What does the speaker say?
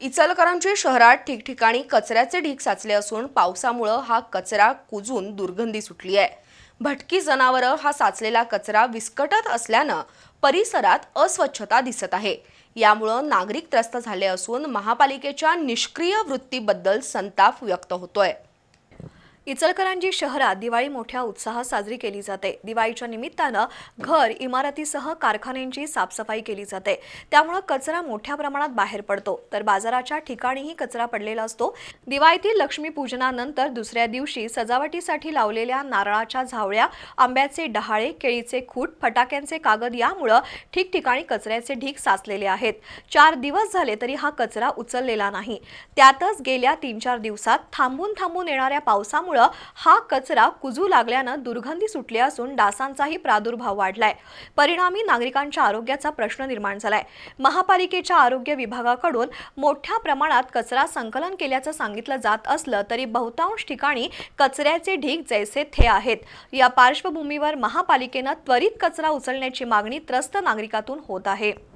इचलकरंजी शहरात ठिकठिकाणी कचऱ्याचे ढीग साचले असून पावसामुळं हा कचरा कुजून दुर्गंधी सुटली आहे. भटकी जनावरं हा साचलेला कचरा विस्कटत असल्यानं परिसरात अस्वच्छता दिसत आहे. यामुळं नागरिक त्रस्त झाले असून महापालिकेच्या निष्क्रिय वृत्तीबद्दल संताप व्यक्त होतोय. इचलकरंजी शहरात दिवाळी मोठ्या उत्साहात साजरी केली जाते. दिवाळीच्या निमित्तानं घर इमारतीसह कारखान्यांची साफसफाई केली जाते. त्यामुळं कचरा मोठ्या प्रमाणात बाहेर पडतो. तर बाजाराच्या ठिकाणीही कचरा पडलेला असतो. दिवाळीतील लक्ष्मीपूजनानंतर दुसऱ्या दिवशी सजावटीसाठी लावलेल्या नारळाच्या झावळ्या आंब्याचे डहाळे केळीचे खूट फटाक्यांचे कागद यामुळं ठिकठिकाणी कचऱ्याचे ढीग साचलेले आहेत. चार दिवस झाले तरी हा कचरा उचललेला नाही. त्यातच गेल्या तीन चार दिवसात थांबून थांबून येणाऱ्या पावसामुळे हा कचरा कुजू लागल्यानं दुर्गंधी सुटली असून डासांचाही प्रादुर्भाव वाढलाय. परिणामी नागरिकांच्या आरोग्याचा प्रश्न निर्माण झालाय. महापालिकेच्या आरोग्य विभागाकडून मोठ्या प्रमाणात कचरा संकलन केल्याचं सांगितलं जात असलं तरी बहुतांश ठिकाणी कचऱ्याचे ढीग जैसे थे आहेत. या पार्श्वभूमीवर महापालिकेनं त्वरित कचरा उचलण्याची मागणी त्रस्त नागरिकातून होत आहे.